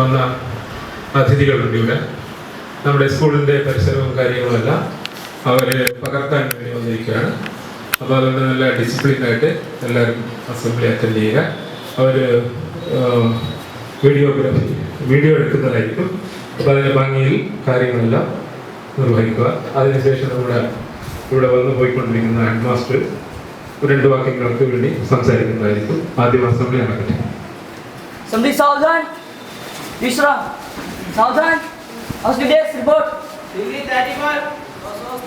വന്ന അതിഥികളുണ്ട് ഇവിടെ നമ്മുടെ സ്കൂളിന്റെ പരിസരവും കാര്യങ്ങളുമെല്ലാം അവർ പകർത്താൻ വേണ്ടി വന്നിരിക്കുകയാണ്. അപ്പോൾ അതുകൊണ്ട് നല്ല ഡിസിപ്ലിനായിട്ട് എല്ലാവരും അസംബ്ലി അറ്റൻഡ് ചെയ്യുക. അവർ വീഡിയോഗ്രാഫി വീഡിയോ എടുക്കുന്നതായിരിക്കും. അപ്പോൾ അതിന്റെ ഭംഗിയിൽ കാര്യങ്ങളെല്ലാം നിർവഹിക്കുക. അതിനുശേഷം നമ്മുടെ ഇവിടെ വന്ന് പോയിക്കൊണ്ടിരിക്കുന്ന ഹെഡ് മാസ്റ്റർ രണ്ട് വാക്യങ്ങൾക്ക് വേണ്ടി സംസാരിക്കുന്നതായിരിക്കും. ആദ്യം അസംബ്ലി നടക്കട്ടെ. तीसरा सावधान हाउस डिटेल्स रिपोर्ट दिल्ली तारीख पर अशोक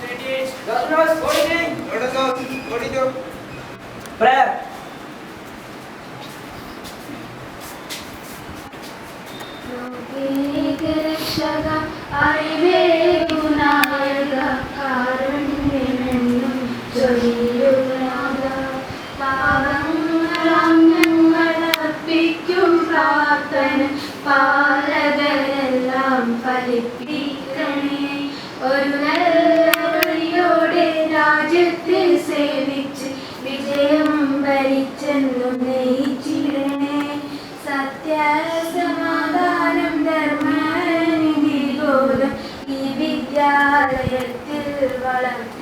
प्रेयर लोके एक रक्षक പാലകരെല്ലാം ഫലിപ്പിക്കണേ. ഒരു നല്ല വഴിയോടെ രാജ്യത്തെ സേവിച്ച് വിജയം ഭരിച്ചെന്നു നയിച്ചിടണേ. സത്യസമാധാനം ധർമ്മനിധി ബോധം ഈ വിദ്യാലയത്തിൽ വളർത്തിയിടണേ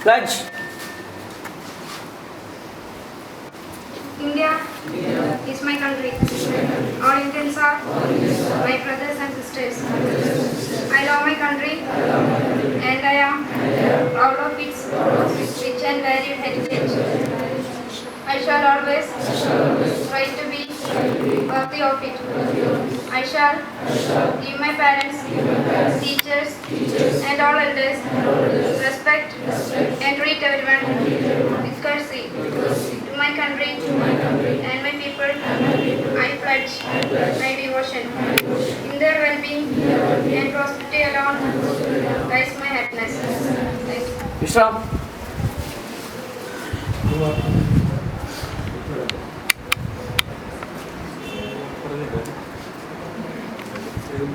Pledge. India is my country. All Indians are my brothers and sisters. I love my country and I am proud of its rich and varied heritage. I shall always try to be worthy of it. I shall give my parents, teachers, and all elders and treat everyone with courtesy. To my country and my people, I pledge my devotion. In their well-being and prosperity alone lies my happiness. Thank you.